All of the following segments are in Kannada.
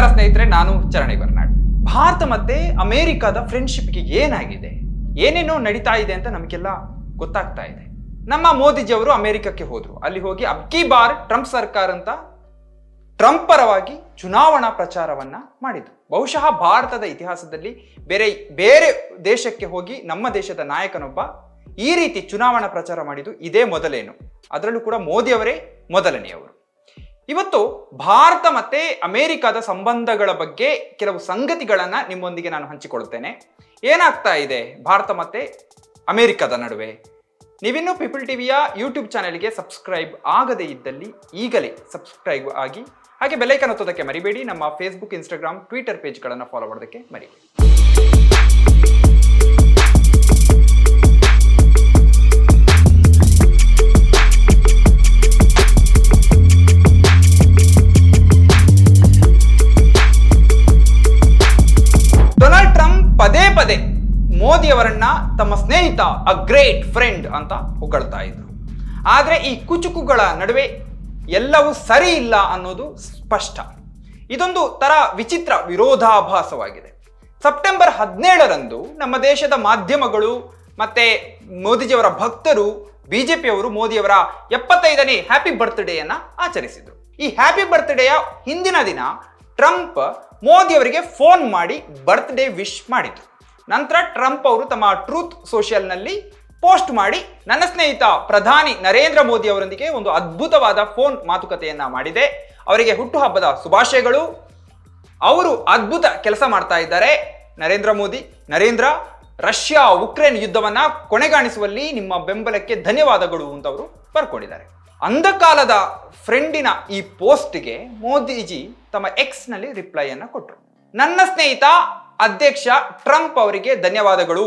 ನಮಸ್ಕಾರ ಸ್ನೇಹಿತರೆ, ನಾನು ಚರಣಿ ಬರ್ನಾಡ್. ಭಾರತ ಮತ್ತೆ ಅಮೆರಿಕದ ಫ್ರೆಂಡ್ಶಿಪ್ಗೆ ಏನಾಗಿದೆ? ಏನೇನೋ ನಡೀತಾ ಇದೆ ಅಂತ ನಮಗೆಲ್ಲ ಗೊತ್ತಾಗ್ತಾ ಇದೆ. ನಮ್ಮ ಮೋದಿಜಿ ಅವರು ಅಮೆರಿಕಕ್ಕೆ ಹೋದ್ರು. ಅಲ್ಲಿ ಹೋಗಿ ಅಬ್ಕಿ ಬಾರ್ ಟ್ರಂಪ್ ಸರ್ಕಾರ ಅಂತ ಟ್ರಂಪ್ ಪರವಾಗಿ ಚುನಾವಣಾ ಪ್ರಚಾರವನ್ನ ಮಾಡಿದ್ರು. ಬಹುಶಃ ಭಾರತದ ಇತಿಹಾಸದಲ್ಲಿ ಬೇರೆ ಬೇರೆ ದೇಶಕ್ಕೆ ಹೋಗಿ ನಮ್ಮ ದೇಶದ ನಾಯಕನೊಬ್ಬ ಈ ರೀತಿ ಚುನಾವಣಾ ಪ್ರಚಾರ ಮಾಡಿದ್ದು ಇದೇ ಮೊದಲೇನು. ಅದರಲ್ಲೂ ಕೂಡ ಮೋದಿ ಅವರೇ ಮೊದಲನೆಯವರು. ಇವತ್ತು ಭಾರತ ಮತ್ತೆ ಅಮೇರಿಕಾದ ಸಂಬಂಧಗಳ ಬಗ್ಗೆ ಕೆಲವು ಸಂಗತಿಗಳನ್ನ ನಿಮ್ಮೊಂದಿಗೆ ನಾನು ಹಂಚಿಕೊಳ್ತೇನೆ ಏನಾಗ್ತಾ ಇದೆ? ಭಾರತ ಮತ್ತೆ ಅಮೇರಿಕಾದ ನಡುವೆ. ನೀವಿನ್ನೂ ಪೀಪಲ್ ಟಿವಿಯ ಯೂಟ್ಯೂಬ್ ಚಾನೆಲ್ಗೆ ಸಬ್ಸ್ಕ್ರೈಬ್ ಆಗದೇ ಇದ್ದಲ್ಲಿ ಈಗಲೇ ಸಬ್ಸ್ಕ್ರೈಬ್ ಆಗಿ, ಹಾಗೆ ಬೆಲ್ಲೈಕನ್ ಒತ್ತೋದಕ್ಕೆ ಮರಿಬೇಡಿ. ನಮ್ಮ ಫೇಸ್ಬುಕ್ ಇನ್ಸ್ಟಾಗ್ರಾಮ್ ಟ್ವಿಟರ್ ಪೇಜ್ಗಳನ್ನು ಫಾಲೋ ಮಾಡೋದಕ್ಕೆ ಮರಿಬೇಡಿ. ಅ ಗ್ರೇಟ್ ಫ್ರೆಂಡ್ ಅಂತ ಹೊಗಳ್ತಾ ಇದ್ರು. ಆದರೆ ಈ ಕುಚುಕುಗಳ ನಡುವೆ ಎಲ್ಲವೂ ಸರಿ ಇಲ್ಲ ಅನ್ನೋದು ಸ್ಪಷ್ಟ. ಇದೊಂದು ತರ ವಿಚಿತ್ರ ವಿರೋಧಾಭಾಸವಾಗಿದೆ. ಸೆಪ್ಟೆಂಬರ್ ಹದಿನೇಳರಂದು ನಮ್ಮ ದೇಶದ ಮಾಧ್ಯಮಗಳು ಮತ್ತೆ ಮೋದಿಜಿಯವರ ಭಕ್ತರು, ಬಿಜೆಪಿಯವರು ಮೋದಿಯವರ ಎಪ್ಪತ್ತೈದನೇ ಹ್ಯಾಪಿ ಬರ್ತ್ಡೇಯನ್ನು ಆಚರಿಸಿದರು. ಈ ಹ್ಯಾಪಿ ಬರ್ತ್ಡೇಯ ಹಿಂದಿನ ದಿನ ಟ್ರಂಪ್ ಮೋದಿಯವರಿಗೆ ಫೋನ್ ಮಾಡಿ ಬರ್ತ್ಡೇ ವಿಶ್ ಮಾಡಿದ್ರು. ನಂತರ ಟ್ರಂಪ್ ಅವರು ತಮ್ಮ ಟ್ರೂತ್ ಸೋಷಿಯಲ್ನಲ್ಲಿ ಪೋಸ್ಟ್ ಮಾಡಿ, ನನ್ನ ಸ್ನೇಹಿತ ಪ್ರಧಾನಿ ನರೇಂದ್ರ ಮೋದಿ ಅವರೊಂದಿಗೆ ಒಂದು ಅದ್ಭುತವಾದ ಫೋನ್ ಮಾತುಕತೆಯನ್ನ ಮಾಡಿದೆ. ಅವರಿಗೆ ಹುಟ್ಟುಹಬ್ಬದ ಶುಭಾಶಯಗಳು. ಅವರು ಅದ್ಭುತ ಕೆಲಸ ಮಾಡ್ತಾ ಇದ್ದಾರೆ. ನರೇಂದ್ರ ಮೋದಿ, ನರೇಂದ್ರ, ರಷ್ಯಾ, ಉಕ್ರೇನ್ ಯುದ್ಧವನ್ನ ಕೊನೆಗಾಣಿಸುವಲ್ಲಿ ನಿಮ್ಮ ಬೆಂಬಲಕ್ಕೆ ಧನ್ಯವಾದಗಳು ಅಂತ ಅವರು ಬರ್ಕೊಂಡಿದ್ದಾರೆ. ಅಂಧಕಾಲದ ಫ್ರೆಂಡಿನ ಈ ಪೋಸ್ಟ್ಗೆ ಮೋದಿಜಿ ತಮ್ಮ ಎಕ್ಸ್ನಲ್ಲಿ ರಿಪ್ಲೈಯನ್ನ ಕೊಟ್ಟರು ನನ್ನ ಸ್ನೇಹಿತ ಅಧ್ಯಕ್ಷ ಟ್ರಂಪ್ ಅವರಿಗೆ ಧನ್ಯವಾದಗಳು.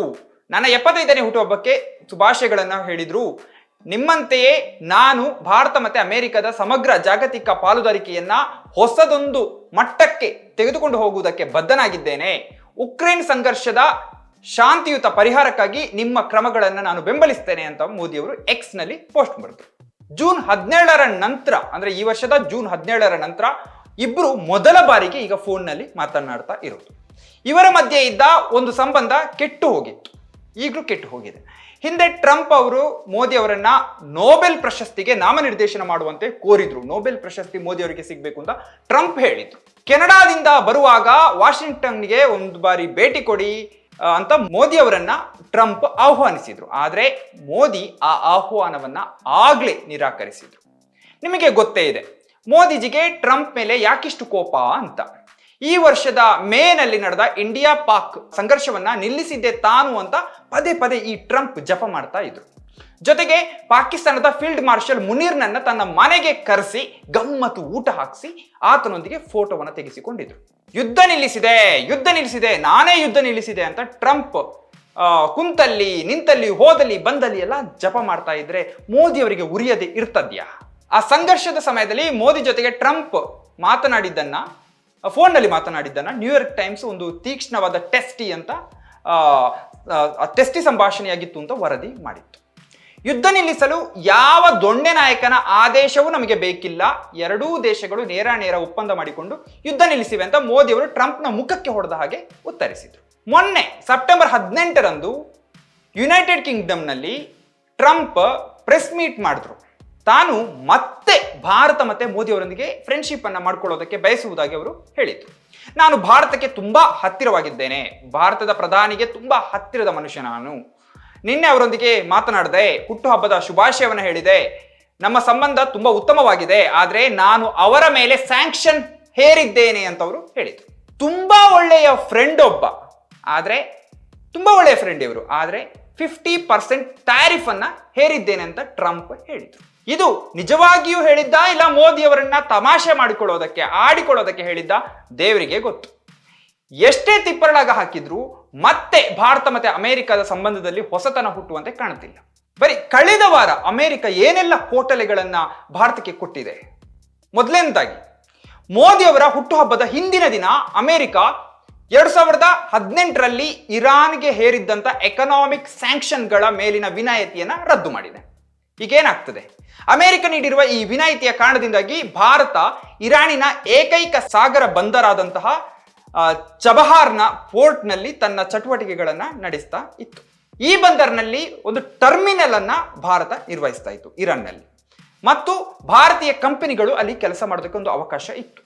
ನನ್ನ ಎಪ್ಪತ್ತೈದನೇ ಹುಟ್ಟುಹಬ್ಬಕ್ಕೆ ಶುಭಾಶಯಗಳನ್ನು ಹೇಳಿದ್ರು. ನಿಮ್ಮಂತೆಯೇ ನಾನು ಭಾರತ ಮತ್ತು ಅಮೆರಿಕದ ಸಮಗ್ರ ಜಾಗತಿಕ ಪಾಲುದಾರಿಕೆಯನ್ನ ಹೊಸದೊಂದು ಮಟ್ಟಕ್ಕೆ ತೆಗೆದುಕೊಂಡು ಹೋಗುವುದಕ್ಕೆ ಬದ್ಧನಾಗಿದ್ದೇನೆ. ಉಕ್ರೇನ್ ಸಂಘರ್ಷದ ಶಾಂತಿಯುತ ಪರಿಹಾರಕ್ಕಾಗಿ ನಿಮ್ಮ ಕ್ರಮಗಳನ್ನು ನಾನು ಬೆಂಬಲಿಸ್ತೇನೆ ಅಂತ ಮೋದಿಯವರು ಎಕ್ಸ್ನಲ್ಲಿ ಎಕ್ಸ್ನಲ್ಲಿ ಪೋಸ್ಟ್ ಮಾಡಿದ್ರು. ಜೂನ್ ಹದಿನೇಳರ ನಂತರ, ಅಂದ್ರೆ ಈ ವರ್ಷದ ಜೂನ್ ಹದಿನೇಳರ ನಂತರ ಇಬ್ರು ಮೊದಲ ಬಾರಿಗೆ ಈಗ ಫೋನ್ನಲ್ಲಿ ಮಾತನಾಡ್ತಾ ಇರೋದು. ಇವರ ಮಧ್ಯೆ ಇದ್ದ ಒಂದು ಸಂಬಂಧ ಕೆಟ್ಟು ಹೋಗಿತ್ತು. ಈಗಲೂ ಕೆಟ್ಟು ಹೋಗಿದೆ. ಹಿಂದೆ ಟ್ರಂಪ್ ಅವರು ಮೋದಿ ಅವರನ್ನ ನೋಬೆಲ್ ಪ್ರಶಸ್ತಿಗೆ ನಾಮನಿರ್ದೇಶನ ಮಾಡುವಂತೆ ಕೋರಿದ್ರು. ನೋಬೆಲ್ ಪ್ರಶಸ್ತಿ ಮೋದಿ ಅವರಿಗೆ ಸಿಗಬೇಕು ಅಂತ ಟ್ರಂಪ್ ಹೇಳಿದ್ರು. ಕೆನಡಾದಿಂದ ಬರುವಾಗ ವಾಷಿಂಗ್ಟನ್ಗೆ ಒಂದು ಬಾರಿ ಭೇಟಿ ಕೊಡಿ ಅಂತ ಮೋದಿ ಅವರನ್ನ ಟ್ರಂಪ್ ಆಹ್ವಾನಿಸಿದ್ರು. ಆದರೆ ಮೋದಿ ಆ ಆಹ್ವಾನವನ್ನ ಆಗ್ಲೇ ನಿರಾಕರಿಸಿದ್ರು. ನಿಮಗೆ ಗೊತ್ತೇ ಇದೆ, ಮೋದಿಜಿಗೆ ಟ್ರಂಪ್ ಮೇಲೆ ಯಾಕಿಷ್ಟು ಕೋಪ ಅಂತ. ಈ ವರ್ಷದ ಮೇನಲ್ಲಿ ನಡೆದ ಇಂಡಿಯಾ ಪಾಕ್ ಸಂಘರ್ಷವನ್ನ ನಿಲ್ಲಿಸಿದ್ದೆ ತಾನು ಅಂತ ಪದೇ ಪದೇ ಈ ಟ್ರಂಪ್ ಜಪ ಮಾಡ್ತಾ ಇದ್ರು. ಜೊತೆಗೆ ಪಾಕಿಸ್ತಾನದ ಫೀಲ್ಡ್ ಮಾರ್ಷಲ್ ಮುನೀರ್ನನ್ನ ತನ್ನ ಮನೆಗೆ ಕರೆಸಿ ಗಮ್ಮತ್ತು ಊಟ ಹಾಕಿಸಿ ಆತನೊಂದಿಗೆ ಫೋಟೋವನ್ನು ತೆಗೆಸಿಕೊಂಡಿದ್ರು. ಯುದ್ಧ ನಿಲ್ಲಿಸಿದೆ ಯುದ್ಧ ನಿಲ್ಲಿಸಿದೆ, ನಾನೇ ಯುದ್ಧ ನಿಲ್ಲಿಸಿದೆ ಅಂತ ಟ್ರಂಪ್ ಕುಂತಲ್ಲಿ, ನಿಂತಲ್ಲಿ, ಹೋದಲ್ಲಿ, ಬಂದಲ್ಲಿ ಎಲ್ಲ ಜಪ ಮಾಡ್ತಾ ಇದ್ರೆ ಮೋದಿ ಅವರಿಗೆ ಉರಿಯದೆ ಇರ್ತದ್ಯಾ? ಆ ಸಂಘರ್ಷದ ಸಮಯದಲ್ಲಿ ಮೋದಿ ಜೊತೆಗೆ ಟ್ರಂಪ್ ಮಾತನಾಡಿದ್ದನ್ನ ಫೋನ್ನಲ್ಲಿ ಮಾತನಾಡಿದ್ದನ್ನು ನ್ಯೂಯಾರ್ಕ್ ಟೈಮ್ಸ್ ಒಂದು ತೀಕ್ಷ್ಣವಾದ ಟೆಸ್ಟಿ ಅಂತ ಟೆಸ್ಟಿ ಸಂಭಾಷಣೆಯಾಗಿತ್ತು ಅಂತ ವರದಿ ಮಾಡಿತ್ತು. ಯುದ್ಧ ನಿಲ್ಲಿಸಲು ಯಾವ ದೊಣ್ಣೆ ನಾಯಕನ ಆದೇಶವೂ ನಮಗೆ ಬೇಕಿಲ್ಲ. ಎರಡೂ ದೇಶಗಳು ನೇರ ನೇರ ಒಪ್ಪಂದ ಮಾಡಿಕೊಂಡು ಯುದ್ಧ ನಿಲ್ಲಿಸಿವೆ ಅಂತ ಮೋದಿ ಅವರು ಟ್ರಂಪ್ನ ಮುಖಕ್ಕೆ ಹೊಡೆದ ಹಾಗೆ ಉತ್ತರಿಸಿದರು. ಮೊನ್ನೆ ಸೆಪ್ಟೆಂಬರ್ ಹದಿನೆಂಟರಂದು ಯುನೈಟೆಡ್ ಕಿಂಗ್ಡಮ್ನಲ್ಲಿ ಟ್ರಂಪ್ ಪ್ರೆಸ್ ಮೀಟ್ ಮಾಡಿದ್ರು. ತಾನು ಮತ್ತೆ ಭಾರತ ಮತ್ತೆ ಮೋದಿ ಅವರೊಂದಿಗೆ ಫ್ರೆಂಡ್ಶಿಪ್ ಅನ್ನ ಮಾಡ್ಕೊಳ್ಳೋದಕ್ಕೆ ಬಯಸುವುದಾಗಿ ಅವರು ಹೇಳಿದ್ರು. ನಾನು ಭಾರತಕ್ಕೆ ತುಂಬಾ ಹತ್ತಿರವಾಗಿದ್ದೇನೆ. ಭಾರತದ ಪ್ರಧಾನಿಗೆ ತುಂಬಾ ಹತ್ತಿರದ ಮನುಷ್ಯ ನಾನು. ನಿನ್ನೆ ಅವರೊಂದಿಗೆ ಮಾತನಾಡಿದೆ, ಹುಟ್ಟುಹಬ್ಬದ ಶುಭಾಶಯವನ್ನು ಹೇಳಿದೆ. ನಮ್ಮ ಸಂಬಂಧ ತುಂಬಾ ಉತ್ತಮವಾಗಿದೆ. ಆದ್ರೆ ನಾನು ಅವರ ಮೇಲೆ ಸ್ಯಾಂಕ್ಷನ್ ಹೇರಿದ್ದೇನೆ ಅಂತ ಅವರು ಹೇಳಿದ್ರು. ತುಂಬಾ ಒಳ್ಳೆಯ ಫ್ರೆಂಡ್ ಒಬ್ಬ. ಆದ್ರೆ ತುಂಬಾ ಒಳ್ಳೆಯ ಫ್ರೆಂಡ್ ಇವರು. ಆದ್ರೆ ಫಿಫ್ಟಿ ಪರ್ಸೆಂಟ್ ಟ್ಯಾರಿಫ್ ಅನ್ನ ಹೇರಿದ್ದೇನೆ ಅಂತ ಟ್ರಂಪ್ ಹೇಳಿದ್ರು. ಇದು ನಿಜವಾಗಿಯೂ ಹೇಳಿದ್ದ ಇಲ್ಲ ಮೋದಿಯವರನ್ನ ತಮಾಷೆ ಮಾಡಿಕೊಳ್ಳೋದಕ್ಕೆ, ಆಡಿಕೊಳ್ಳೋದಕ್ಕೆ ಹೇಳಿದ್ದ ದೇವರಿಗೆ ಗೊತ್ತು. ಎಷ್ಟೇ ತಿಪ್ಪರಳಾಗ ಹಾಕಿದ್ರು ಮತ್ತೆ ಭಾರತ ಮತ್ತೆ ಅಮೆರಿಕದ ಸಂಬಂಧದಲ್ಲಿ ಹೊಸತನ ಹುಟ್ಟುವಂತೆ ಕಾಣುತ್ತಿಲ್ಲ. ಬರೀ ಕಳೆದ ವಾರ ಅಮೆರಿಕ ಏನೆಲ್ಲ ಕೋಟಲೆಗಳನ್ನ ಭಾರತಕ್ಕೆ ಕೊಟ್ಟಿದೆ? ಮೊದಲನೇದಾಗಿ, ಮೋದಿಯವರ ಹುಟ್ಟುಹಬ್ಬದ ಹಿಂದಿನ ದಿನ ಅಮೆರಿಕ ಎರಡ್ ಸಾವಿರದ ಹದಿನೆಂಟರಲ್ಲಿ ಇರಾನ್ಗೆ ಹೇರಿದ್ದಂತ ಎಕನಾಮಿಕ್ ಸ್ಯಾಂಕ್ಷನ್ಗಳ ಮೇಲಿನ ವಿನಾಯಿತಿಯನ್ನ ರದ್ದು ಮಾಡಿದೆ. ಈಗ ಏನಾಗ್ತದೆ ಅಮೆರಿಕ ನೀಡಿರುವ ಈ ವಿನಾಯಿತಿಯ ಕಾರಣದಿಂದಾಗಿ ಭಾರತ ಇರಾನಿನ ಏಕೈಕ ಸಾಗರ ಬಂದರಾದಂತಹ ಚಬಹಾರ್ನ ಪೋರ್ಟ್ನಲ್ಲಿ ತನ್ನ ಚಟುವಟಿಕೆಗಳನ್ನು ನಡೆಸ್ತಾ ಇತ್ತು. ಈ ಬಂದರ್ನಲ್ಲಿ ಒಂದು ಟರ್ಮಿನಲ್ ಅನ್ನ ಭಾರತ ನಿರ್ವಹಿಸ್ತಾ ಇತ್ತು ಇರಾನ್ನಲ್ಲಿ. ಮತ್ತು ಭಾರತೀಯ ಕಂಪನಿಗಳು ಅಲ್ಲಿ ಕೆಲಸ ಮಾಡೋದಕ್ಕೆ ಒಂದು ಅವಕಾಶ ಇತ್ತು.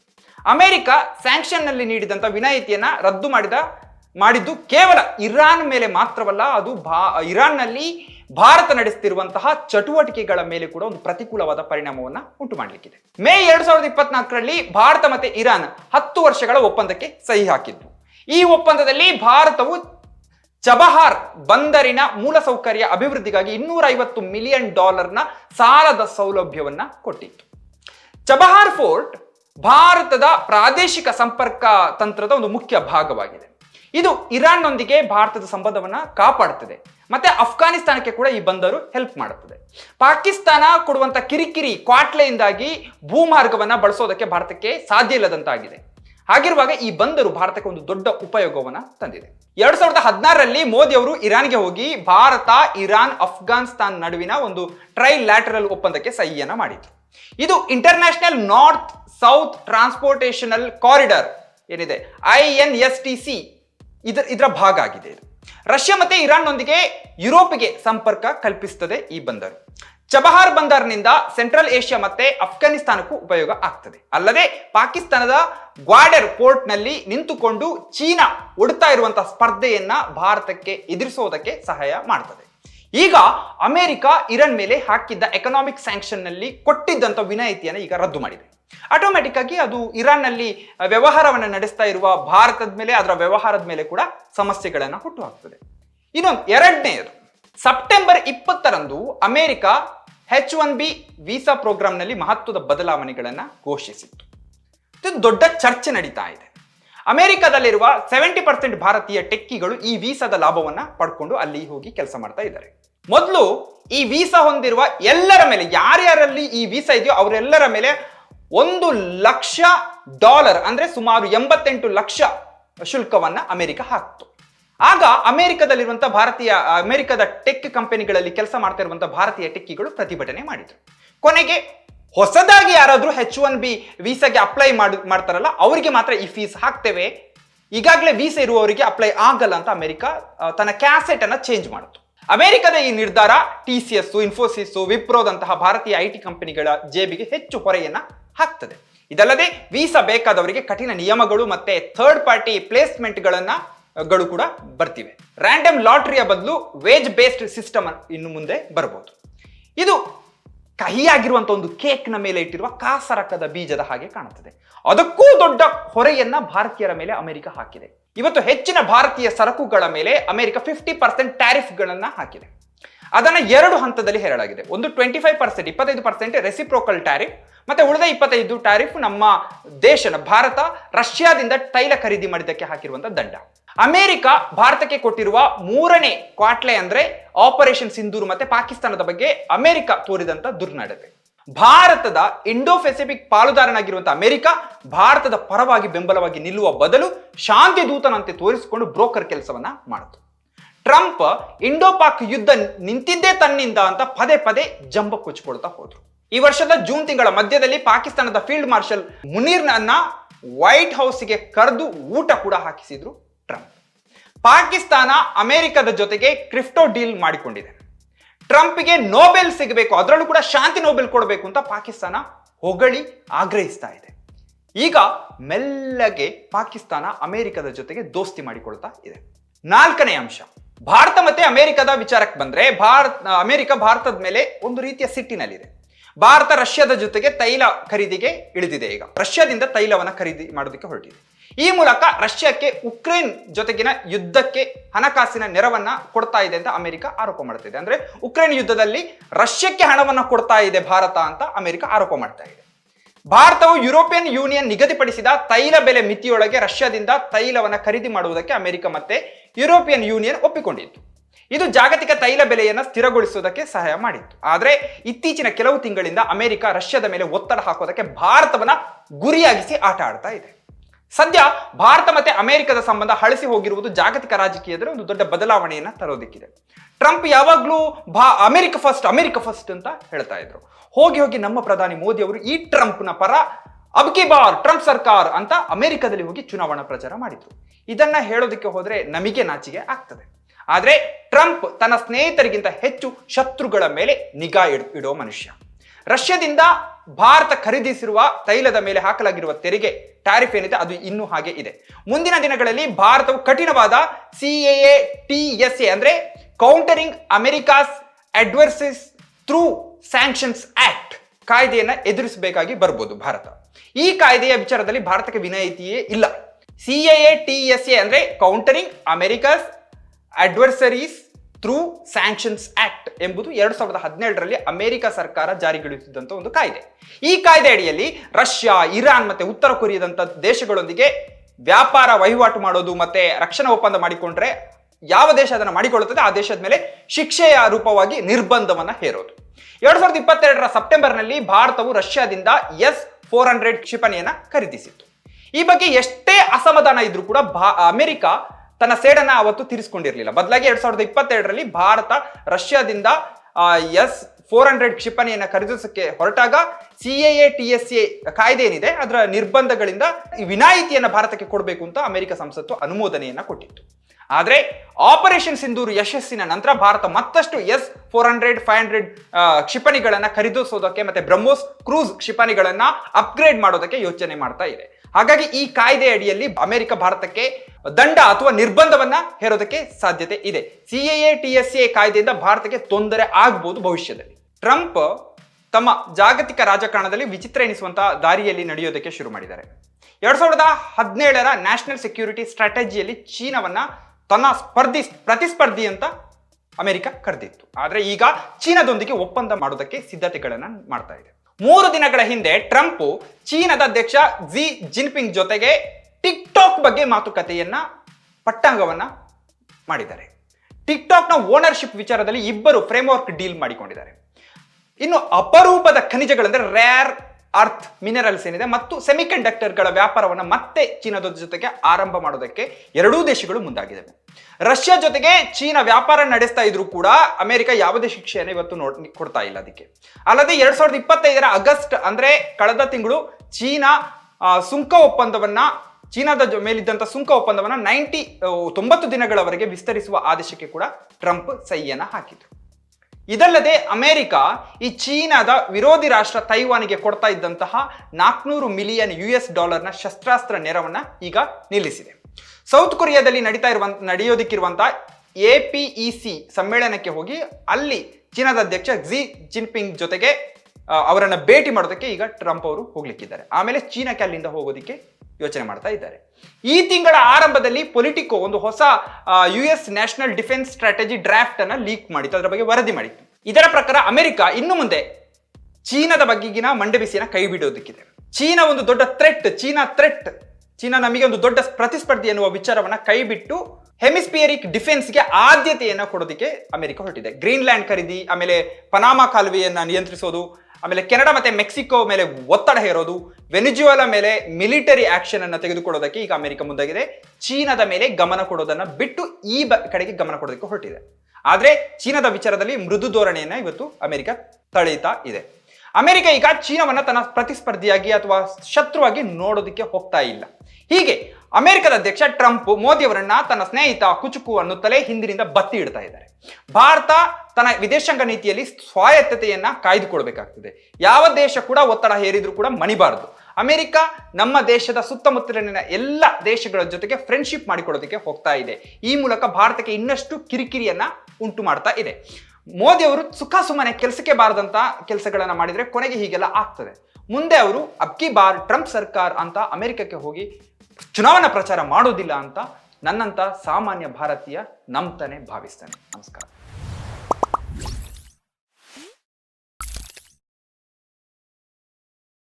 ಅಮೆರಿಕ ಸ್ಯಾಂಕ್ಷನ್ನಲ್ಲಿ ನೀಡಿದಂಥ ವಿನಾಯಿತಿಯನ್ನ ರದ್ದು ಮಾಡಿದ ಮಾಡಿದ್ದು ಕೇವಲ ಇರಾನ್ ಮೇಲೆ ಮಾತ್ರವಲ್ಲ, ಅದು ಭಾ, ಇರಾನ್ನಲ್ಲಿ ಭಾರತ ನಡೆಸ್ತಿರುವಂತಹ ಚಟುವಟಿಕೆಗಳ ಮೇಲೆ ಕೂಡ ಒಂದು ಪ್ರತಿಕೂಲವಾದ ಪರಿಣಾಮವನ್ನು ಉಂಟು ಮಾಡಲಿಕ್ಕಿದೆ. ಮೇ ಎರಡ್ ಸಾವಿರದ ಇಪ್ಪತ್ನಾಲ್ಕರಲ್ಲಿ ಭಾರತ ಮತ್ತೆ ಇರಾನ್ ಹತ್ತು ವರ್ಷಗಳ ಒಪ್ಪಂದಕ್ಕೆ ಸಹಿ ಹಾಕಿದ್ದು. ಈ ಒಪ್ಪಂದದಲ್ಲಿ ಭಾರತವು ಚಬಹಾರ್ ಬಂದರಿನ ಮೂಲಸೌಕರ್ಯ ಅಭಿವೃದ್ಧಿಗಾಗಿ ಇನ್ನೂರ ಐವತ್ತು ಮಿಲಿಯನ್ ಡಾಲರ್ನ ಸಾಲದ ಸೌಲಭ್ಯವನ್ನ ಕೊಟ್ಟಿತ್ತು. ಚಬಹಾರ್ ಫೋರ್ಟ್ ಭಾರತದ ಪ್ರಾದೇಶಿಕ ಸಂಪರ್ಕ ತಂತ್ರದ ಒಂದು ಮುಖ್ಯ ಭಾಗವಾಗಿದೆ. ಇದು ಇರಾನ್ನೊಂದಿಗೆ ಭಾರತದ ಸಂಬಂಧವನ್ನ ಕಾಪಾಡುತ್ತದೆ ಮತ್ತೆ ಅಫ್ಘಾನಿಸ್ತಾನಕ್ಕೆ ಕೂಡ ಈ ಬಂದರು ಹೆಲ್ಪ್ ಮಾಡುತ್ತದೆ ಪಾಕಿಸ್ತಾನ ಕೊಡುವಂತ ಕಿರಿಕಿರಿ ಕ್ವಾಟ್ಲೆಯಿಂದಾಗಿ ಭೂಮಾರ್ಗವನ್ನ ಬಳಸೋದಕ್ಕೆ ಭಾರತಕ್ಕೆ ಸಾಧ್ಯ ಇಲ್ಲದಂತಾಗಿದೆ. ಹಾಗಿರುವಾಗ ಈ ಬಂದರು ಭಾರತಕ್ಕೆ ಒಂದು ದೊಡ್ಡ ಉಪಯೋಗವನ್ನ ತಂದಿದೆ. ಎರಡ್ ಸಾವಿರದ ಹದಿನಾರರಲ್ಲಿ ಮೋದಿ ಅವರು ಇರಾನ್ಗೆ ಹೋಗಿ ಭಾರತ, ಇರಾನ್ ಅಫ್ಘಾನಿಸ್ತಾನ್ ನಡುವಿನ ಒಂದು ಟ್ರೈ ಲ್ಯಾಟರಲ್ ಒಪ್ಪಂದಕ್ಕೆ ಸಹಿಯನ್ನ ಮಾಡಿತು ಇದು international north south transportational corridor ಏನಿದೆ? I N S T C ಇದರ ಇದರ ಭಾಗ ಆಗಿದೆ ಇದು. ರಷ್ಯಾ ಮತ್ತೆ ಇರಾನ್ನೊಂದಿಗೆ ಯುರೋಪಿಗೆ ಸಂಪರ್ಕ ಕಲ್ಪಿಸುತ್ತದೆ ಈ ಬಂದರು. ಚಬಹಾರ್ ಬಂದರ್ನಿಂದ ಸೆಂಟ್ರಲ್ ಏಷ್ಯಾ ಮತ್ತೆ ಅಫ್ಘಾನಿಸ್ತಾನಕ್ಕೂ ಉಪಯೋಗ ಆಗ್ತದೆ. ಅಲ್ಲದೆ ಪಾಕಿಸ್ತಾನದ ಗ್ವಾಡರ್ ಪೋರ್ಟ್ನಲ್ಲಿ ನಿಂತುಕೊಂಡು ಚೀನಾ ಒಡ್ತಾ ಇರುವಂತಹ ಸ್ಪರ್ಧೆಯನ್ನ ಭಾರತಕ್ಕೆ ಎದುರಿಸೋದಕ್ಕೆ ಸಹಾಯ ಮಾಡ್ತದೆ. ಈಗ ಅಮೆರಿಕ ಇರಾನ್ ಮೇಲೆ ಹಾಕಿದ್ದ ಎಕನಾಮಿಕ್ ಸ್ಯಾಂಕ್ಷನ್ನಲ್ಲಿ ಕೊಟ್ಟಿದ್ದಂತ ವಿನಾಯಿತಿಯನ್ನು ಈಗ ರದ್ದು ಮಾಡಿದೆ. ಆಟೋಮ್ಯಾಟಿಕ್ ಆಗಿ ಅದು ಇರಾನ್ನಲ್ಲಿ ವ್ಯವಹಾರವನ್ನು ನಡೆಸ್ತಾ ಇರುವ ಭಾರತದ ಮೇಲೆ, ಅದರ ವ್ಯವಹಾರದ ಮೇಲೆ ಕೂಡ ಸಮಸ್ಯೆಗಳನ್ನು ಹುಟ್ಟು ಹಾಕ್ತದೆ ಇನ್ನೊಂದು ಎರಡನೆಯದು ಸೆಪ್ಟೆಂಬರ್ ಇಪ್ಪತ್ತರಂದು America H one B visa ಪ್ರೋಗ್ರಾಂನಲ್ಲಿ ಮಹತ್ವದ ಬದಲಾವಣೆಗಳನ್ನು ಘೋಷಿಸಿತ್ತು. ಇದು ದೊಡ್ಡ ಚರ್ಚೆ ನಡೀತಾ ಇದೆ. ಅಮೆರಿಕದಲ್ಲಿರುವ ಸೆವೆಂಟಿ ಪರ್ಸೆಂಟ್ ಭಾರತೀಯ ಟೆಕ್ಕಿಗಳು ಈ ವೀಸಾದ ಲಾಭವನ್ನ ಪಡ್ಕೊಂಡು ಅಲ್ಲಿ ಹೋಗಿ ಕೆಲಸ ಮಾಡ್ತಾ ಇದ್ದಾರೆ. ಮೊದಲು ಈ ವೀಸಾ ಹೊಂದಿರುವ ಎಲ್ಲರ ಮೇಲೆ, ಯಾರ್ಯಾರಲ್ಲಿ ಈ ವೀಸಾ ಇದೆಯೋ ಅವರೆಲ್ಲರ ಮೇಲೆ ಒಂದು ಲಕ್ಷ ಡಾಲರ್, ಅಂದ್ರೆ ಸುಮಾರು ಎಂಬತ್ತೆಂಟು ಲಕ್ಷ ಶುಲ್ಕವನ್ನ ಅಮೆರಿಕ ಹಾಕ್ತು. ಆಗ ಅಮೆರಿಕದಲ್ಲಿರುವಂತಹ ಭಾರತೀಯ, ಅಮೆರಿಕದ ಟೆಕ್ ಕಂಪನಿಗಳಲ್ಲಿ ಕೆಲಸ ಮಾಡ್ತಾ ಇರುವಂತಹ ಭಾರತೀಯ ಟೆಕ್ಕಿಗಳು ಪ್ರತಿಭಟನೆ ಮಾಡಿದ್ರು. ಕೊನೆಗೆ ಹೊಸದಾಗಿ ಯಾರಾದರೂ ಹೆಚ್ ಒನ್ ಬಿ ವೀಸಾಗೆ ಅಪ್ಲೈ ಮಾಡಿ, ಮಾಡ್ತಾರಲ್ಲ, ಅವರಿಗೆ ಮಾತ್ರ ಈ ಫೀಸ್ ಹಾಕ್ತೇವೆ. ಈಗಾಗಲೇ ವೀಸಾ ಇರುವವರಿಗೆ ಅಪ್ಲೈ ಆಗಲ್ಲ ಅಂತ ಅಮೆರಿಕ ತನ್ನ ಕ್ಯಾಸೆಟ್ ಅನ್ನ ಚೇಂಜ್ ಮಾಡಿತು. ಅಮೆರಿಕದ ಈ ನಿರ್ಧಾರ ಟಿ ಸಿ ಎಸ್ ಇನ್ಫೋಸಿಸ್ ವಿಪ್ರೋದಂತಹ ಭಾರತೀಯ ಐ ಟಿ ಕಂಪನಿಗಳ ಜೇಬಿಗೆ ಹೆಚ್ಚು ಹೊರೆಯನ್ನ ಹಾಕ್ತದೆ. ಇದಲ್ಲದೆ ವೀಸಾ ಬೇಕಾದವರಿಗೆ ಕಠಿಣ ನಿಯಮಗಳು ಮತ್ತೆ ಥರ್ಡ್ ಪಾರ್ಟಿ ಪ್ಲೇಸ್ಮೆಂಟ್ಗಳನ್ನ ಗಳು ಕೂಡ ಬರ್ತಿವೆ. ರ್ಯಾಂಡಮ್ ಲಾಟ್ರಿಯ ಬದಲು ವೇಜ್ ಬೇಸ್ಡ್ ಸಿಸ್ಟಮ್ ಇನ್ನು ಮುಂದೆ ಬರಬಹುದು ಇದು ಕಹಿಯಾಗಿರುವಂಥ ಒಂದು ಕೇಕ್ನ ಮೇಲೆ ಇಟ್ಟಿರುವ ಕಾಸರಕದ ಬೀಜದ ಹಾಗೆ ಕಾಣುತ್ತದೆ. ಅದಕ್ಕೂ ದೊಡ್ಡ ಹೊರೆಯನ್ನ ಭಾರತೀಯರ ಮೇಲೆ ಅಮೆರಿಕ ಹಾಕಿದೆ. ಇವತ್ತು ಹೆಚ್ಚಿನ ಭಾರತೀಯ ಸರಕುಗಳ ಮೇಲೆ ಅಮೆರಿಕ ಫಿಫ್ಟಿ ಪರ್ಸೆಂಟ್ ಟ್ಯಾರಿಫ್ಗಳನ್ನ ಹಾಕಿದೆ. ಅದನ್ನ ಎರಡು ಹಂತದಲ್ಲಿ ಹೇರಲಾಗಿದೆ. ಒಂದು ಟ್ವೆಂಟಿ ಫೈವ್ ಪರ್ಸೆಂಟ್ ಇಪ್ಪತ್ತೈದು ಪರ್ಸೆಂಟ್ ರೆಸಿಪ್ರೋಕಲ್ ಟ್ಯಾರಿಫ್ ಮತ್ತೆ ಉಳಿದ ಇಪ್ಪತ್ತೈದು ಟ್ಯಾರಿಫ್ ನಮ್ಮ ದೇಶನ, ಭಾರತ, ರಷ್ಯಾದಿಂದ ತೈಲ ಖರೀದಿ ಮಾಡಿದ್ದಕ್ಕೆ ಹಾಕಿರುವಂತಹ ದಂಡ. ಅಮೆರಿಕ ಭಾರತಕ್ಕೆ ಕೊಟ್ಟಿರುವ ಮೂರನೇ ಕ್ವಾಟ್ಲೆ ಅಂದ್ರೆ ಆಪರೇಷನ್ ಸಿಂಧೂರು ಮತ್ತೆ ಪಾಕಿಸ್ತಾನದ ಬಗ್ಗೆ ಅಮೆರಿಕ ತೋರಿದಂತ ದುರ್ನಡತೆ. ಭಾರತದ ಇಂಡೋ ಪೆಸಿಫಿಕ್ ಪಾಲುದಾರನಾಗಿರುವಂತಹ ಅಮೆರಿಕ, ಭಾರತದ ಪರವಾಗಿ ಬೆಂಬಲವಾಗಿ ನಿಲ್ಲುವ ಬದಲು ಶಾಂತಿ ದೂತನಂತೆ ತೋರಿಸಿಕೊಂಡು ಬ್ರೋಕರ್ ಕೆಲಸವನ್ನ ಮಾಡಿತು ಟ್ರಂಪ್ ಇಂಡೋ ಪಾಕ್ ಯುದ್ಧ ನಿಂತಿದ್ದೇ ತನ್ನಿಂದ ಅಂತ ಪದೇ ಪದೇ ಜಂಬ ಕೊಚ್ಚಿಕೊಳ್ತಾ ಹೋದ್ರು. ಈ ವರ್ಷದ ಜೂನ್ ತಿಂಗಳ ಮಧ್ಯದಲ್ಲಿ ಪಾಕಿಸ್ತಾನದ ಫೀಲ್ಡ್ ಮಾರ್ಷಲ್ ಮುನೀರ್ನನ್ನ ವೈಟ್ ಹೌಸ್ಗೆ ಕರೆದು ಊಟ ಕೂಡ ಹಾಕಿಸಿದ್ರು ಟ್ರಂಪ್. ಪಾಕಿಸ್ತಾನ ಅಮೆರಿಕದ ಜೊತೆಗೆ ಕ್ರಿಪ್ಟೋ ಡೀಲ್ ಮಾಡಿಕೊಂಡಿದೆ. ಟ್ರಂಪ್ಗೆ ನೋಬೆಲ್ ಸಿಗಬೇಕು, ಅದರಲ್ಲೂ ಕೂಡ ಶಾಂತಿ ನೋಬೆಲ್ ಕೊಡಬೇಕು ಅಂತ ಪಾಕಿಸ್ತಾನ ಹೊಗಳಿ ಆಗ್ರಹಿಸ್ತಾ ಇದೆ. ಈಗ ಮೆಲ್ಲಗೆ ಪಾಕಿಸ್ತಾನ ಅಮೆರಿಕದ ಜೊತೆಗೆ ದೋಸ್ತಿ ಮಾಡಿಕೊಳ್ತಾ ಇದೆ. ನಾಲ್ಕನೇ ಅಂಶ. ಭಾರತ ಮತ್ತೆ ಅಮೆರಿಕದ ವಿಚಾರಕ್ಕೆ ಬಂದ್ರೆ ಭಾರತ, ಅಮೆರಿಕ ಭಾರತದ ಮೇಲೆ ಒಂದು ರೀತಿಯ ಸಿಟ್ಟಿನಲ್ಲಿದೆ. ಭಾರತ ರಷ್ಯಾದ ಜೊತೆಗೆ ತೈಲ ಖರೀದಿಗೆ ಇಳಿದಿದೆ ಈಗ. ರಷ್ಯಾದಿಂದ ತೈಲವನ್ನು ಖರೀದಿ ಮಾಡೋದಕ್ಕೆ ಹೊರಟಿದೆ. ಈ ಮೂಲಕ ರಷ್ಯಾಕ್ಕೆ ಉಕ್ರೇನ್ ಜೊತೆಗಿನ ಯುದ್ಧಕ್ಕೆ ಹಣಕಾಸಿನ ನೆರವನ್ನ ಕೊಡ್ತಾ ಇದೆ ಅಂತ ಅಮೆರಿಕ ಆರೋಪ ಮಾಡ್ತಿದೆ. ಅಂದ್ರೆ ಉಕ್ರೇನ್ ಯುದ್ಧದಲ್ಲಿ ರಷ್ಯಾಕ್ಕೆ ಹಣವನ್ನ ಕೊಡ್ತಾ ಇದೆ ಭಾರತ ಅಂತ ಅಮೆರಿಕ ಆರೋಪ ಮಾಡ್ತಾ ಇದೆ. ಭಾರತವು ಯುರೋಪಿಯನ್ ಯೂನಿಯನ್ ನಿಗದಿಪಡಿಸಿದ ತೈಲ ಬೆಲೆ ಮಿತಿಯೊಳಗೆ ರಷ್ಯಾದಿಂದ ತೈಲವನ್ನ ಖರೀದಿ ಮಾಡುವುದಕ್ಕೆ ಅಮೆರಿಕ ಮತ್ತೆ ಯುರೋಪಿಯನ್ ಯೂನಿಯನ್ ಒಪ್ಪಿಕೊಂಡಿತ್ತು. ಇದು ಜಾಗತಿಕ ತೈಲ ಬೆಲೆಯನ್ನು ಸ್ಥಿರಗೊಳಿಸುವುದಕ್ಕೆ ಸಹಾಯ ಮಾಡಿತ್ತು. ಆದರೆ ಇತ್ತೀಚಿನ ಕೆಲವು ತಿಂಗಳಿಂದ ಅಮೆರಿಕ ರಷ್ಯಾದ ಮೇಲೆ ಒತ್ತಡ ಹಾಕೋದಕ್ಕೆ ಭಾರತವನ್ನ ಗುರಿಯಾಗಿಸಿ ಆಟ ಆಡ್ತಾ ಇದೆ. ಸದ್ಯ ಭಾರತ ಮತ್ತೆ ಅಮೆರಿಕದ ಸಂಬಂಧ ಹಳಸಿ ಹೋಗಿರುವುದು ಜಾಗತಿಕ ರಾಜಕೀಯದಲ್ಲಿ ಒಂದು ದೊಡ್ಡ ಬದಲಾವಣೆಯನ್ನ ತರೋದಿಕ್ಕಿದೆ. ಟ್ರಂಪ್ ಯಾವಾಗ್ಲೂ ಭಾ, ಅಮೆರಿಕ ಫಸ್ಟ್ ಅಮೆರಿಕ ಫಸ್ಟ್ ಅಂತ ಹೇಳ್ತಾ ಇದ್ರು. ಹೋಗಿ ಹೋಗಿ ನಮ್ಮ ಪ್ರಧಾನಿ ಮೋದಿ ಅವರು ಈ ಟ್ರಂಪ್ನ ಪರ ಅಬ್ಕಿ ಬಾರ್, ಟ್ರಂಪ್ ಸರ್ಕಾರ ಅಂತ ಅಮೆರಿಕದಲ್ಲಿ ಹೋಗಿ ಚುನಾವಣಾ ಪ್ರಚಾರ ಮಾಡಿದ್ರು. ಇದನ್ನ ಹೇಳೋದಕ್ಕೆ ಹೋದ್ರೆ ನಮಗೆ ನಾಚಿಗೆ ಆಗ್ತದೆ. ಆದ್ರೆ ಟ್ರಂಪ್ ತನ್ನ ಸ್ನೇಹಿತರಿಗಿಂತ ಹೆಚ್ಚು ಶತ್ರುಗಳ ಮೇಲೆ ನಿಗಾ ಇಡ್- ಮನುಷ್ಯ. ರಷ್ಯಾದಿಂದ ಭಾರತ ಖರೀದಿಸಿರುವ ತೈಲದ ಮೇಲೆ ಹಾಕಲಾಗಿರುವ ತೆರಿಗೆ ಟ್ಯಾರಿಫ್ ಏನಿದೆ ಅದು ಇನ್ನೂ ಹಾಗೆ ಇದೆ. ಮುಂದಿನ ದಿನಗಳಲ್ಲಿ ಭಾರತವು ಕಠಿಣವಾದ ಸಿಎಎ ಟಿ ಎಸ್ ಎ ಅಂದ್ರೆ countering America's adversaries through sanctions act ಕಾಯ್ದೆಯನ್ನ ಎದುರಿಸಬೇಕಾಗಿ ಬರ್ಬೋದು ಭಾರತ. ಈ ಕಾಯ್ದೆಯ ವಿಚಾರದಲ್ಲಿ ಭಾರತಕ್ಕೆ ವಿನಾಯಿತಿಯೇ ಇಲ್ಲ. C A T S A ಅಂದ್ರೆ countering America's adversaries through sanctions act ಎಂಬುದು ಎರಡು ಸಾವಿರದ ಹದಿನೇಳರಲ್ಲಿ ಅಮೆರಿಕ ಸರ್ಕಾರ ಜಾರಿಗೊಳಿಸಿದಂಥ ಒಂದು ಕಾಯ್ದೆ. ಈ ಕಾಯ್ದೆ ಅಡಿಯಲ್ಲಿ ರಷ್ಯಾ, ಇರಾನ್ ಮತ್ತೆ ಉತ್ತರ ಕೊರಿಯಾದಂಥ ದೇಶಗಳೊಂದಿಗೆ ವ್ಯಾಪಾರ ವಹಿವಾಟು ಮಾಡೋದು ಮತ್ತೆ ರಕ್ಷಣಾ ಒಪ್ಪಂದ ಮಾಡಿಕೊಂಡ್ರೆ ಯಾವ ದೇಶ ಅದನ್ನು ಮಾಡಿಕೊಳ್ಳುತ್ತದೆ, ಆ ದೇಶದ ಮೇಲೆ ಶಿಕ್ಷೆಯ ರೂಪವಾಗಿ ನಿರ್ಬಂಧವನ್ನ ಹೇರೋದು. ಎರಡ್ ಸಾವಿರದ ಇಪ್ಪತ್ತೆರಡರ ಸೆಪ್ಟೆಂಬರ್ನಲ್ಲಿ ಭಾರತವು ರಷ್ಯಾದಿಂದ ಎಸ್ ಫೋರ್ ಹಂಡ್ರೆಡ್ ಕ್ಷಿಪಣಿಯನ್ನ ಖರೀದಿಸಿತ್ತು. ಈ ಬಗ್ಗೆ ಎಷ್ಟೇ ಅಸಮಾಧಾನ ಇದ್ರೂ ಕೂಡ ಭಾ, ಅಮೆರಿಕ ತನ್ನ ಸೇಡನ್ನ ಅವತ್ತು ತೀರಿಸಿಕೊಂಡಿರಲಿಲ್ಲ. ಬದಲಾಗಿ ಎರಡ್ ಸಾವಿರದ ಇಪ್ಪತ್ತೆರಡರಲ್ಲಿ ಭಾರತ ರಷ್ಯಾದಿಂದ ಎಸ್ ಫೋರ್ ಹಂಡ್ರೆಡ್ ಕ್ಷಿಪಣಿಯನ್ನ ಖರೀದಿಸೋಕ್ಕೆ ಹೊರಟಾಗ ಸಿಎಎ ಟಿ ಎಸ್ ಎ ಕಾಯ್ದೆ ಏನಿದೆ, ಅದರ ನಿರ್ಬಂಧಗಳಿಂದ ವಿನಾಯಿತಿಯನ್ನ ಭಾರತಕ್ಕೆ ಕೊಡಬೇಕು ಅಂತ ಅಮೆರಿಕ ಸಂಸತ್ತು ಅನುಮೋದನೆಯನ್ನ ಕೊಟ್ಟಿತ್ತು. ಆದ್ರೆ ಆಪರೇಷನ್ ಸಿಂಧೂರು ಯಶಸ್ಸಿನ ನಂತರ ಭಾರತ ಮತ್ತಷ್ಟು S four hundred five hundred ಕ್ಷಿಪಣಿಗಳನ್ನು ಖರೀದಿಸೋದಕ್ಕೆ ಮತ್ತೆ ಬ್ರಹ್ಮೋಸ್ ಕ್ರೂಸ್ ಕ್ಷಿಪಣಿಗಳನ್ನು ಅಪ್ಗ್ರೇಡ್ ಮಾಡೋದಕ್ಕೆ ಯೋಚನೆ ಮಾಡ್ತಾ ಇದೆ. ಹಾಗಾಗಿ ಈ ಕಾಯ್ದೆ ಅಡಿಯಲ್ಲಿ ಅಮೆರಿಕ ಭಾರತಕ್ಕೆ ದಂಡ ಅಥವಾ ನಿರ್ಬಂಧವನ್ನ ಹೇರೋದಕ್ಕೆ ಸಾಧ್ಯತೆ ಇದೆ. ಸಿಎಎ ಟಿ ಎಸ್ ಎ ಕಾಯ್ದೆಯಿಂದ ಭಾರತಕ್ಕೆ ತೊಂದರೆ ಆಗ್ಬೋದು ಭವಿಷ್ಯದಲ್ಲಿ. ಟ್ರಂಪ್ ತಮ್ಮ ಜಾಗತಿಕ ರಾಜಕಾರಣದಲ್ಲಿ ವಿಚಿತ್ರ ಎನಿಸುವಂತಹ ದಾರಿಯಲ್ಲಿ ನಡೆಯೋದಕ್ಕೆ ಶುರು ಮಾಡಿದ್ದಾರೆ. ಎರಡ್ ಸಾವಿರದ ಹದಿನೇಳರ ನ್ಯಾಷನಲ್ ಸೆಕ್ಯೂರಿಟಿ ಸ್ಟ್ರಾಟಜಿಯಲ್ಲಿ ಚೀನಾವನ್ನ ತನ್ನ ಸ್ಪರ್ಧಿ, ಪ್ರತಿಸ್ಪರ್ಧಿ ಅಂತ ಅಮೆರಿಕ ಕರೆದಿತ್ತು. ಆದರೆ ಈಗ ಚೀನಾದೊಂದಿಗೆ ಒಪ್ಪಂದ ಮಾಡೋದಕ್ಕೆ ಸಿದ್ಧತೆಗಳನ್ನು ಮಾಡ್ತಾ ಇದೆ. ಮೂರು ದಿನಗಳ ಹಿಂದೆ ಟ್ರಂಪ್ ಚೀನಾದ ಅಧ್ಯಕ್ಷ ಜಿ ಜಿನ್ಪಿಂಗ್ ಜೊತೆಗೆ ಟಿಕ್ ಟಾಕ್ ಬಗ್ಗೆ ಮಾತುಕತೆಯನ್ನ, ಪಟ್ಟಾಂಗವನ್ನ ಮಾಡಿದ್ದಾರೆ. ಟಿಕ್ ಟಾಕ್ನ ಓನರ್ಶಿಪ್ ವಿಚಾರದಲ್ಲಿ ಇಬ್ಬರು ಫ್ರೇಮ್ವರ್ಕ್ ಡೀಲ್ ಮಾಡಿಕೊಂಡಿದ್ದಾರೆ. ಇನ್ನು ಅಪರೂಪದ ಖನಿಜಗಳಂದ್ರೆ ರೇರ್ ಅರ್ತ್ ಮಿನರಲ್ಸ್ ಏನಿದೆ ಮತ್ತು ಸೆಮಿಕಂಡಕ್ಟರ್ಗಳ ವ್ಯಾಪಾರವನ್ನು ಮತ್ತೆ ಚೀನಾದ ಜೊತೆಗೆ ಆರಂಭ ಮಾಡೋದಕ್ಕೆ ಎರಡೂ ದೇಶಗಳು ಮುಂದಾಗಿದೆ ರಷ್ಯಾ ಜೊತೆಗೆ ಚೀನಾ ವ್ಯಾಪಾರ ನಡೆಸ್ತಾ ಇದ್ರು ಕೂಡ ಅಮೆರಿಕ ಯಾವುದೇ ಶಿಕ್ಷೆಯನ್ನು ಇವತ್ತು ನೋಡ್ ಕೊಡ್ತಾ ಇಲ್ಲ ಅದಕ್ಕೆ. ಅಲ್ಲದೆ ಎರಡ್ ಸಾವಿರದ ಇಪ್ಪತ್ತೈದರ ಆಗಸ್ಟ್ ಅಂದ್ರೆ ಕಳೆದ ತಿಂಗಳು ಚೀನಾ ಸುಂಕ ಒಪ್ಪಂದವನ್ನ, ಚೀನಾದ ಮೇಲಿದ್ದಂಥ ಸುಂಕ ಒಪ್ಪಂದವನ್ನ ನೈಂಟಿ ತೊಂಬತ್ತು ದಿನಗಳವರೆಗೆ ವಿಸ್ತರಿಸುವ ಆದೇಶಕ್ಕೆ ಕೂಡ ಟ್ರಂಪ್ ಸಹಿಯನ್ನ ಹಾಕಿದ್ರು. ಇದಲ್ಲದೆ ಅಮೆರಿಕ ಈ ಚೀನಾದ ವಿರೋಧಿ ರಾಷ್ಟ್ರ ತೈವಾನಿಗೆ ಕೊಡ್ತಾ ಇದ್ದಂತಹ ನಾಲ್ಕುನೂರು ಮಿಲಿಯನ್ ಯು ಎಸ್ ಡಾಲರ್ನ ಶಸ್ತ್ರಾಸ್ತ್ರ ನೆರವನ್ನು ಈಗ ನಿಲ್ಲಿಸಿದೆ. ಸೌತ್ ಕೊರಿಯಾದಲ್ಲಿ ನಡೀತಾ ಇರುವ ನಡೆಯೋದಕ್ಕಿರುವಂತಹ ಎ ಸಿ ಸಮ್ಮೇಳನಕ್ಕೆ ಹೋಗಿ ಅಲ್ಲಿ ಚೀನಾದ ಅಧ್ಯಕ್ಷ ಕ್ಸಿ ಜಿನ್ಪಿಂಗ್ ಜೊತೆಗೆ ಅವರನ್ನ ಭೇಟಿ ಮಾಡೋದಕ್ಕೆ ಈಗ ಟ್ರಂಪ್ ಅವರು ಹೋಗ್ಲಿಕ್ಕಿದ್ದಾರೆ. ಆಮೇಲೆ ಚೀನಾಕ್ಕೆ ಅಲ್ಲಿಂದ ಹೋಗೋದಕ್ಕೆ ಯೋಚನೆ ಮಾಡ್ತಾ ಇದ್ದಾರೆ. ಈ ತಿಂಗಳ ಆರಂಭದಲ್ಲಿ ಪೊಲಿಟಿಕೋ ಒಂದು ಹೊಸ U S national defence strategy draft ಅನ್ನ ಲೀಕ್ ಮಾಡಿತ್ತು. ಅದರ ಬಗ್ಗೆ ವರದಿ ಮಾಡಿತ್ತು. ಇದರ ಪ್ರಕಾರ ಅಮೆರಿಕ ಇನ್ನು ಮುಂದೆ ಚೀನಾದ ಬಗ್ಗೆಗಿನ ಮಂಡಬಿಸಿನ ಕೈ ಬಿಡೋದಕ್ಕಿದೆ. ಚೀನಾ ಒಂದು ದೊಡ್ಡ ಥ್ರೆಟ್ ಚೀನಾ ಥ್ರೆಟ್ ಚೀನಾ ನಮಗೆ ಒಂದು ದೊಡ್ಡ ಪ್ರತಿಸ್ಪರ್ಧಿ ಎನ್ನುವ ವಿಚಾರವನ್ನ ಕೈಬಿಟ್ಟು ಹೆಮಿಸ್ಪಿಯರಿಕ್ ಡಿಫೆನ್ಸ್ಗೆ ಆದ್ಯತೆಯನ್ನು ಕೊಡೋದಕ್ಕೆ ಅಮೆರಿಕ ಹೊರಟಿದೆ. ಗ್ರೀನ್ಲ್ಯಾಂಡ್ ಖರೀದಿ, ಆಮೇಲೆ ಪನಾಮಾ ಕಾಲುವೆಯನ್ನ ನಿಯಂತ್ರಿಸೋದು ಆಮೇಲೆ ಕೆನಡಾ ಮತ್ತೆ ಮೆಕ್ಸಿಕೋ ಮೇಲೆ ಒತ್ತಡ ಹೇರೋದು, ವೆನಿಜುವಲಾ ಮೇಲೆ ಮಿಲಿಟರಿ ಆಕ್ಷನ್ ಅನ್ನು ತೆಗೆದುಕೊಳ್ಳೋದಕ್ಕೆ ಈಗ ಅಮೆರಿಕ ಮುಂದಾಗಿದೆ. ಚೀನಾದ ಮೇಲೆ ಗಮನ ಕೊಡೋದನ್ನ ಬಿಟ್ಟು ಈ ಕಡೆಗೆ ಗಮನ ಕೊಡೋದಕ್ಕೆ ಹೊರಟಿದೆ. ಆದ್ರೆ ಚೀನಾದ ವಿಚಾರದಲ್ಲಿ ಮೃದು ಧೋರಣೆಯನ್ನ ಇವತ್ತು ಅಮೆರಿಕ ತಳೀತಾ ಇದೆ. ಅಮೆರಿಕ ಈಗ ಚೀನಾವನ್ನ ತನ್ನ ಪ್ರತಿಸ್ಪರ್ಧಿಯಾಗಿ ಅಥವಾ ಶತ್ರುವಾಗಿ ನೋಡೋದಕ್ಕೆ ಹೋಗ್ತಾ ಇಲ್ಲ. ಹೀಗೆ ಅಮೆರಿಕದ ಅಧ್ಯಕ್ಷ ಟ್ರಂಪ್ ಮೋದಿಯವರನ್ನ ತನ್ನ ಸ್ನೇಹಿತ ಕುಚುಕು ಅನ್ನುತ್ತಲೇ ಹಿಂದಿನಿಂದ ಬತ್ತಿ ಇಡ್ತಾ ಇದ್ದಾರೆ. ಭಾರತ ತನ್ನ ವಿದೇಶಾಂಗ ನೀತಿಯಲ್ಲಿ ಸ್ವಾಯತ್ತತೆಯನ್ನ ಕಾಯ್ದುಕೊಳ್ಬೇಕಾಗ್ತದೆ. ಯಾವ ದೇಶ ಕೂಡ ಒತ್ತಡ ಹೇರಿದ್ರು ಕೂಡ ಮಣಿಬಾರದು. ಅಮೆರಿಕ ನಮ್ಮ ದೇಶದ ಸುತ್ತಮುತ್ತಲಿನ ಎಲ್ಲ ದೇಶಗಳ ಜೊತೆಗೆ ಫ್ರೆಂಡ್ಶಿಪ್ ಮಾಡಿಕೊಳ್ಳೋದಕ್ಕೆ ಹೋಗ್ತಾ ಇದೆ. ಈ ಮೂಲಕ ಭಾರತಕ್ಕೆ ಇನ್ನಷ್ಟು ಕಿರಿಕಿರಿಯನ್ನ ಉಂಟು ಮಾಡ್ತಾ ಇದೆ. ಮೋದಿ ಅವರು ಸುಖ ಸುಮ್ಮನೆ ಕೆಲಸಕ್ಕೆ ಬಾರದಂತ ಕೆಲಸಗಳನ್ನ ಮಾಡಿದ್ರೆ ಕೊನೆಗೆ ಹೀಗೆಲ್ಲ ಆಗ್ತದೆ. ಮುಂದೆ ಅವರು ಅಬ್ಕಿ ಬಾರ್ ಟ್ರಂಪ್ ಸರ್ಕಾರ ಅಂತ ಅಮೆರಿಕಕ್ಕೆ ಹೋಗಿ ಚುನಾವಣಾ ಪ್ರಚಾರ ಮಾಡೋದಿಲ್ಲ ಅಂತ ನನ್ನಂತ ಸಾಮಾನ್ಯ ಭಾರತೀಯ ನಂಬ್ತಾನೆ ಭಾವಿಸ್ತಾನೆ. ನಮಸ್ಕಾರ.